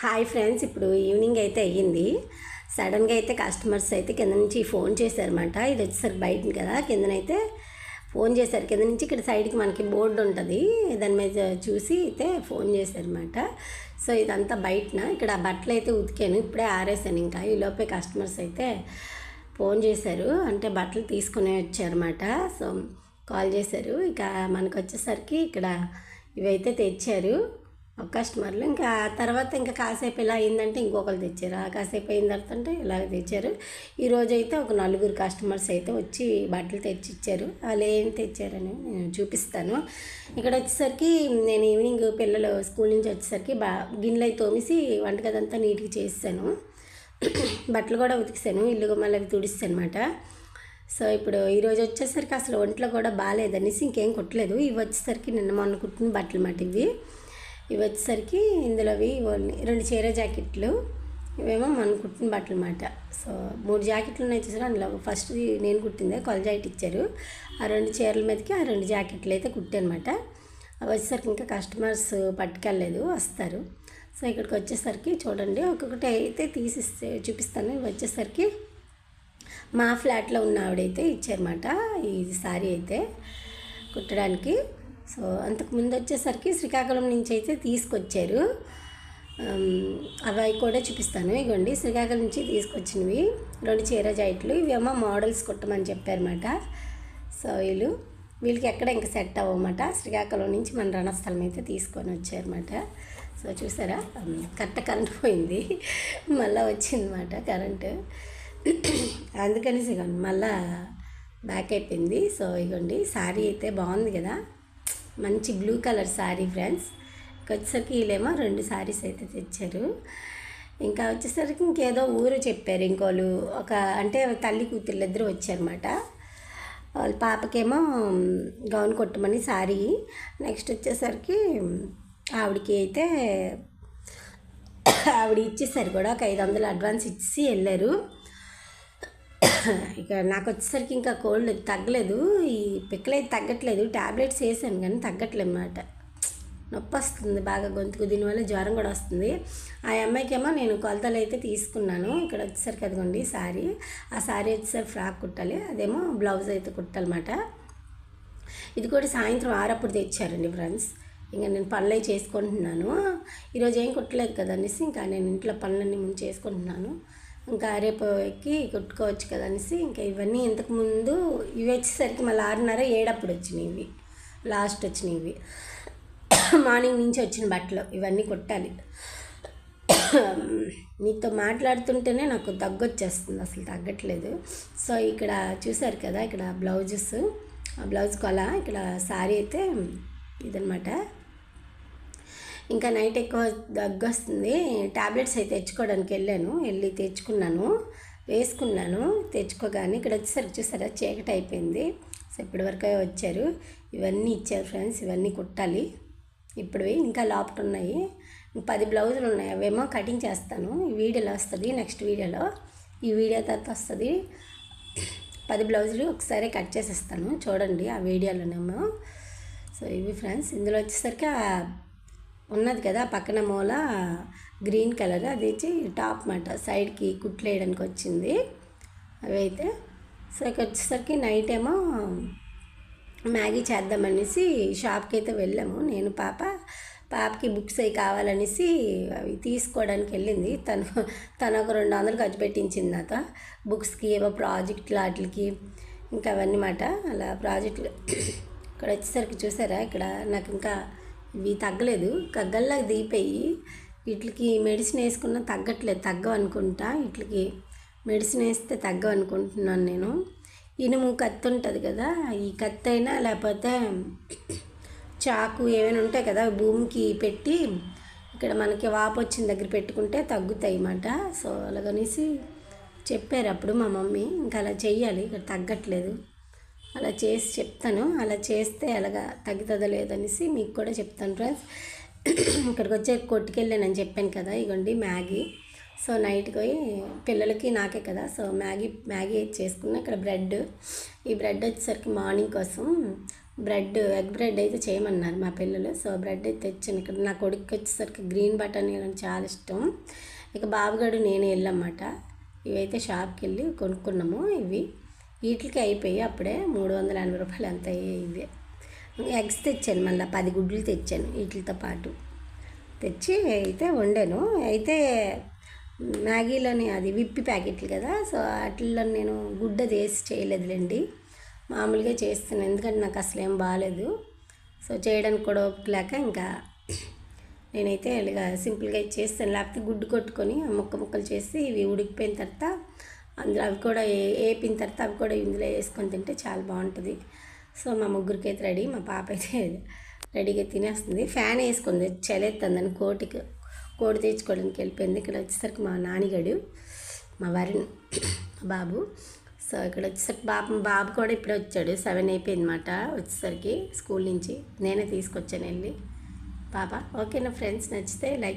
Hi friends ఇప్పుడు evening అయితే అయ్యింది. సడన్గా అయితే కస్టమర్స్ అయితే కింద నుంచి ఫోన్ చేశారన్నమాట. ఇది వచ్చేసరికి బయట కదా కిందనైతే ఫోన్ చేశారు. కింద నుంచి ఇక్కడ సైడ్కి మనకి బోర్డు ఉంటుంది. దాని మీద చూసి అయితే ఫోన్ చేశారన్నమాట. సో ఇదంతా బయటన? ఇక్కడ బట్టలు అయితే ఉతికాను. ఇప్పుడే ఆరేసాను ఇంకా. ఈ లోపే కస్టమర్స్ అయితే ఫోన్ చేశారు. అంటే బట్టలు తీసుకునే వచ్చారన్నమాట. సో కాల్ చేశారు. ఇక మనకు వచ్చేసరికి ఇక్కడ ఇవైతే తెచ్చారు. కస్టమర్లు. ఇంకా ఆ తర్వాత ఇంకా కాసేపు ఇలా అయిందంటే ఇంకొకరు తెచ్చారు. ఆ కాసేపు అయిన తర్వాత అంటే ఇలా తెచ్చారు. ఈరోజు అయితే ఒక నలుగురు కస్టమర్స్ అయితే వచ్చి బట్టలు తెచ్చి ఇచ్చారు వాళ్ళు ఏం తెచ్చారని నేను చూపిస్తాను. ఇక్కడ వచ్చేసరికి నేను ఈవినింగ్ పిల్లలు స్కూల్ నుంచి వచ్చేసరికి బా గిన్నెలు అయితే తోమేసి వంటగదంతా నీట్గా చేసాను బట్టలు కూడా ఉతికిసాను. ఇల్లు మళ్ళీ అవి తుడిస్తాను అనమాట సో ఇప్పుడు ఈరోజు వచ్చేసరికి అసలు ఒంట్లో కూడా బాగాలేదనేసి ఇంకేం కుట్టలేదు. ఇవి వచ్చేసరికి నిన్న మొన్న కుట్టిన బట్టలు మాట ఇవి. ఇవి వచ్చేసరికి ఇందులోవి ఓన్లీ రెండు చీర జాకెట్లు. ఇవేమో మనం కుట్టిన బట్టలు అన్నమాట. సో మూడు జాకెట్లు ఉన్నాయి చూసారు? అందులో ఫస్ట్ నేను కుట్టిందే కొల జాకెట్ ఇచ్చారు. ఆ రెండు చీరల మీదకి ఆ రెండు జాకెట్లు అయితే కుట్టానమాట అవి వచ్చేసరికి ఇంకా కస్టమర్స్ పట్టుకెళ్ళలేదు వస్తారు. సో ఇక్కడికి వచ్చేసరికి చూడండి ఒక్కొక్కటి అయితే తీసిస్తే చూపిస్తాను. ఇవి వచ్చేసరికి మా ఫ్లాట్లో ఉన్న ఆవిడైతే ఇచ్చారన్నమాట ఈ సారీ అయితే కుట్టడానికి. సో అంతకుముందు వచ్చేసరికి శ్రీకాకుళం నుంచి అయితే తీసుకొచ్చారు. అవి కూడా చూపిస్తాను. ఇగోండి శ్రీకాకుళం నుంచి తీసుకొచ్చినవి. రెండు చీర జాయిట్లు ఇవేమో మోడల్స్ కుట్టమని చెప్పారన్నమాట. సో వీళ్ళు వీళ్ళకి ఎక్కడ ఇంకా సెట్ అవ్వమాట. శ్రీకాకుళం నుంచి మన రణస్థలం అయితే తీసుకొని వచ్చారన్నమాట. సో చూసారా? ఆమ్, కరెక్ట్ కరెంట్ పోయింది. మళ్ళీ వచ్చిందన్నమాట కరెంటు. అందుకనేసి ఇగోండి మళ్ళా బ్యాక్ అయిపోయింది. సో ఇగోండి శారీ అయితే బాగుంది కదా. మంచి బ్లూ కలర్ శారీ ఫ్రెండ్స్. వచ్చేసరికి వీళ్ళేమో రెండు శారీస్ అయితే తెచ్చారు. ఇంకా వచ్చేసరికి ఇంకేదో ఊరు చెప్పారు ఇంకోళ్ళు. ఒక అంటే తల్లి కూతుర్లు ఇద్దరు వచ్చారన్నమాట. వాళ్ళ పాపకేమో గౌన్ కొట్టమని శారీ. నెక్స్ట్ వచ్చేసరికి ఆవిడకి అయితే ఆవిడ ఇచ్చేసారు కూడా ఒక ఐదు వందలు అడ్వాన్స్ ఇచ్చి వెళ్ళారు. ఇక నాకు వచ్చేసరికి ఇంకా కోల్డ్ తగ్గలేదు. ఈ పిక్కలైతే తగ్గట్లేదు. ట్యాబ్లెట్స్ వేసాను కానీ తగ్గట్లేదు అన్నమాట నొప్పి వస్తుంది బాగా గొంతుకు. దీనివల్ల జ్వరం కూడా వస్తుంది. ఆ అమ్మాయికేమో నేను కొలతలు అయితే తీసుకున్నాను. ఇక్కడ వచ్చేసరికి అదిగోండి శారీ ఆ శారీ వచ్చేసరికి ఫ్రాక్ కుట్టాలి. అదేమో బ్లౌజ్ అయితే కుట్టాలన్నమాట. ఇది కూడా సాయంత్రం ఆరప్పుడు తెచ్చారండి ఫ్రెండ్స్. ఇంకా నేను పనులు అవి చేసుకుంటున్నాను. ఈరోజు ఏం కుట్టలేదు కదా అనేసి ఇంకా నేను ఇంట్లో పనులన్నీ ముందు చేసుకుంటున్నాను. ఇంకా రేపు ఎక్కి కదా అనేసి ఇంకా ఇవన్నీ ఇంతకుముందు ఇవి వచ్చేసరికి మళ్ళీ ఆరున్నర ఏడప్పుడు వచ్చినాయి ఇవి లాస్ట్ వచ్చినాయి ఇవి మార్నింగ్ నుంచి వచ్చిన బట్టలు ఇవన్నీ కొట్టాలి. మీతో మాట్లాడుతుంటేనే నాకు దగ్గు వచ్చేస్తుంది అసలు తగ్గట్లేదు. సో ఇక్కడ చూసారు కదా ఇక్కడ బ్లౌజెస్ ఆ బ్లౌజ్ కొల ఇక్కడ శారీ అయితే ఇదనమాట ఇంకా నైట్ ఎక్కువ దగ్గు వస్తుంది ట్యాబ్లెట్స్ అయితే తెచ్చుకోవడానికి వెళ్ళాను. వెళ్ళి తెచ్చుకున్నాను. వేసుకున్నాను. తెచ్చుకోగానే ఇక్కడ వచ్చేసరికి చూసారా చీకటి అయిపోయింది. సో ఇప్పటివరకు వచ్చారు. ఇవన్నీ ఇచ్చారు ఫ్రెండ్స్ ఇవన్నీ కుట్టాలి. ఇప్పుడువి ఇంకా లోపల ఉన్నాయి. పది బ్లౌజులు ఉన్నాయి. అవేమో కటింగ్ చేస్తాను. ఈ వీడియోలో వస్తుంది నెక్స్ట్ వీడియోలో. ఈ వీడియో తర్వాత వస్తుంది. పది బ్లౌజులు ఒకసారి కట్ చేసేస్తాను. చూడండి ఆ వీడియోలోనేమో. సో ఇవి ఫ్రెండ్స్ ఇందులో వచ్చేసరికి ఉన్నది కదా పక్కన మూల గ్రీన్ కలర్ అది వచ్చి టాప్ మాట సైడ్కి కుట్లు వేయడానికి వచ్చింది. అవి అయితే సో ఇక వచ్చేసరికి నైట్ ఏమో మ్యాగీ చేద్దామనేసి షాప్కి అయితే వెళ్ళాము. నేను పాప పాపకి బుక్స్ అవి కావాలనేసి అవి తీసుకోవడానికి వెళ్ళింది. తను తను ఒక రెండు వందలు ఖర్చు పెట్టించింది నాతో. బుక్స్కి ఏవో ప్రాజెక్టులు వాటికి ఇంకా అవన్నీ మాట అలా ప్రాజెక్టులు ఇక్కడ వచ్చేసరికి చూసారా? ఇక్కడ నాకు ఇంకా ఇవి తగ్గలేదు. కగ్గల్లా దిగిపోయి వీటికి మెడిసిన్ వేసుకున్నా తగ్గట్లేదు. తగ్గవు అనుకుంటా వీటికి మెడిసిన్ వేస్తే తగ్గవు అనుకుంటున్నాను నేను ఇనుము కత్తి ఉంటుంది కదా. ఈ కత్తి అయినా లేకపోతే చాకు ఏమైనా ఉంటాయి కదా భూమికి పెట్టి ఇక్కడ మనకి వాపు వచ్చిన దగ్గర పెట్టుకుంటే తగ్గుతాయి అన్నమాట. సో అలాగనేసి చెప్పారు అప్పుడు మా మమ్మీ. ఇంకా అలా చెయ్యాలి. ఇక్కడ తగ్గట్లేదు. అలా చేసి చెప్తాను. అలా చేస్తే అలాగా తగ్గుతుందో లేదనేసి మీకు కూడా చెప్తాను ఫ్రెండ్స్ ఇక్కడికి వచ్చే కొట్టుకెళ్ళానని చెప్పాను కదా ఇగోండి మ్యాగీ. సో నైట్కి పోయి పిల్లలకి నాకే కదా సో మ్యాగీ మ్యాగీ చేసుకున్నా. ఇక్కడ బ్రెడ్ ఈ బ్రెడ్ వచ్చేసరికి మార్నింగ్ కోసం బ్రెడ్ ఎగ్ బ్రెడ్ అయితే చేయమన్నారు మా పిల్లలు. సో బ్రెడ్ అయితే తెచ్చాను. ఇక్కడ నా కొడుకు వచ్చేసరికి గ్రీన్ బటన్ అంటే చాలా ఇష్టం. ఇక బాబుగాడు నేనే వెళ్ళామన్నమాట ఇవైతే షాప్కి వెళ్ళి కొనుక్కున్నాము ఇవి. వీటికి అయిపోయి అప్పుడే మూడు వందల ఎనభై రూపాయలు ఎంత అయ్యింది ఇవి ఎగ్స్ తెచ్చాను మళ్ళీ పది గుడ్లు తెచ్చాను వీటితో పాటు. తెచ్చి అయితే వండాను. అయితే మ్యాగీలోని అది విప్పి ప్యాకెట్లు కదా సో వాటిల్లో నేను గుడ్డ వేసి చేయలేదులేండి. మామూలుగా చేస్తాను ఎందుకంటే నాకు అసలు ఏం బాగాలేదు సో చేయడానికి కూడా ఓపిక లేక ఇంకా నేనైతే ఇలాగ సింపుల్గా చేస్తాను. లేకపోతే గుడ్డు కొట్టుకొని ముక్క ముక్కలు చేసి ఇవి ఉడికిపోయిన తర్వాత అందులో అవి కూడా ఏ- వేపిన తర్వాత అవి కూడా ఇందులో వేసుకొని తింటే చాలా బాగుంటుంది. సో మా ముగ్గురికి అయితే రెడీ మా పాప అయితే రెడీగా తినేస్తుంది. ఫ్యాన్ వేసుకుంది చలేస్తుందని కోటికి కోడి తెచ్చుకోవడానికి వెళ్ళిపోయింది. ఇక్కడ వచ్చేసరికి మా నానిగడు మా వరుణ్ మా బాబు. సో ఇక్కడ వచ్చేసరికి బాబు బాబు కూడా ఇప్పుడే వచ్చాడు. సెవెన్ అయిపోయింది అనమాట వచ్చేసరికి స్కూల్ నుంచి. నేనే తీసుకొచ్చాను వెళ్ళి. పాప ఓకేనా ఫ్రెండ్స్ నచ్చితే లైక్